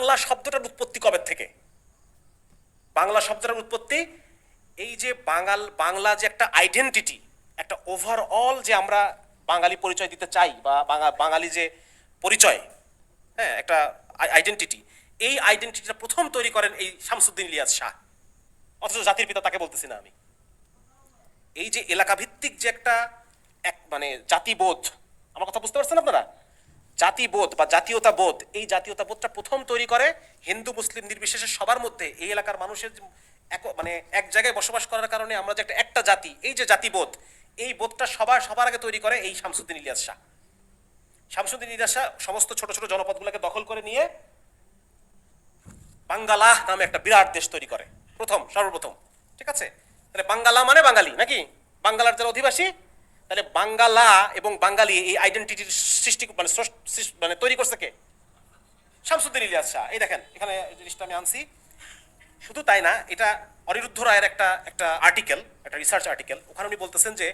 বাংলা শব্দটার উৎপত্তি কবে থেকে? বাংলা শব্দটার উৎপত্তি এই যে বাঙাল, বাংলা যে একটা আইডেন্টিটি একটা ওভারঅল যে আমরা বাঙালি পরিচয় দিতে চাই বা বাঙালি যে পরিচয় হ্যাঁ একটা আইডেন্টিটি এই আইডেন্টিটিটা প্রথম তৈরি করেন এই শামসুদ্দিন ইলিয়াস শাহ। অথচ জাতির পিতা তাকে বলতেছি না আমি। এই যে এলাকা ভিত্তিক যে একটা এক মানে জাতিবোধ, আমার কথা বুঝতে জাতিবোধ বা জাতীয়তা বোধ এই জাতীয়তা বোধটা প্রথম তৈরি করে হিন্দু, মুসলিম নির্বিশেষে সবার মধ্যে। এই এলাকার মানুষের এক মানে এক জায়গায় বসবাস করার কারণে আমরা যে একটা একটা জাতি, এই যে জাতিবোধ, এই বোধটা সবার সবার আগে তৈরি করে এই শামসুদ্দিন ইলিয়াস শাহ। শামসুদ্দিন ইলিয়াস শাহ সমস্ত ছোট ছোট জনপদগুলোকে দখল করে নিয়ে বাঙ্গালাহ নামে একটা বিরাট দেশ তৈরি করে। প্রথম, সর্বপ্রথম। ঠিক আছে? তাহলে বাঙ্গালা মানে বাঙালি নাকি? বাঙ্গালার যারা অধিবাসী তাহলে বাঙ্গালা এবং বাঙালি এই আইডেন্টিটির সৃষ্টি মানে মানে তৈরি করছে কে? শামসুদ্দিন ইলিয়াস শাহ। এই দেখেন, এখানে জিনিসটা আমি আনছি। শুধু তাই না, এটা অনিরুদ্ধ রায়ের একটা একটা আর্টিকেল একটা রিসার্চ আর্টিকেল ওখানে উনি বলতেছেন যে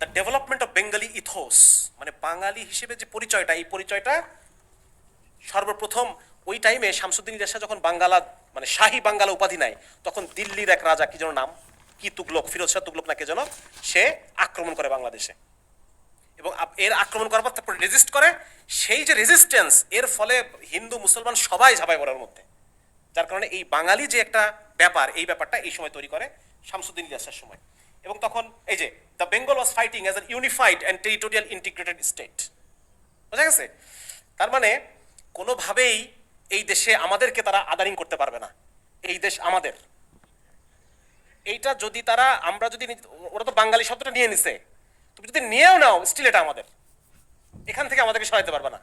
the development of Bengali ethos মানে বাঙালি হিসেবে যে পরিচয়টা, এই পরিচয়টা সর্বপ্রথম ওই টাইমে শামসুদ্দিন ইলিয়াস শাহ যখন বাঙ্গালা মানে শাহী বাঙ্গালা উপাধি নেয়, তখন দিল্লির এক রাজা, কি যেন নাম? কি তুগলক, ফিরোজ শাহ তুগলক নাকি যেন, সে আক্রমণ করে বাংলাদেশে। এবং এর আক্রমণ করার পর তারপর রেজিস্ট করে। সেই যে রেজিস্ট্যান্স এর ফলে হিন্দু, মুসলমান সবাই ঝাঁপায় পড়ার মধ্যে। যার কারণে এই বাঙালি যে একটা ব্যাপার, এই ব্যাপারটা এই সময় তৈরি করে শামসুদ্দিন ইলিয়াসের সময়। এবং তখন এই যে the Bengal was fighting as an unified and territorial integrated state বোঝা গেছে? তার মানে কোনোভাবেই এই দেশে আমাদেরকে তারা আদারিং করতে পারবে না। এই দেশ আমাদের। এইটা যদি তারা, আমরা যদি ওরা তো বাঙালি শব্দটা নিয়ে নিছে। তুমি যদি নিয়েও নাও স্টিল এটা আমাদের। এখান থেকে আমাদেরকে সরাইতে পারবে না।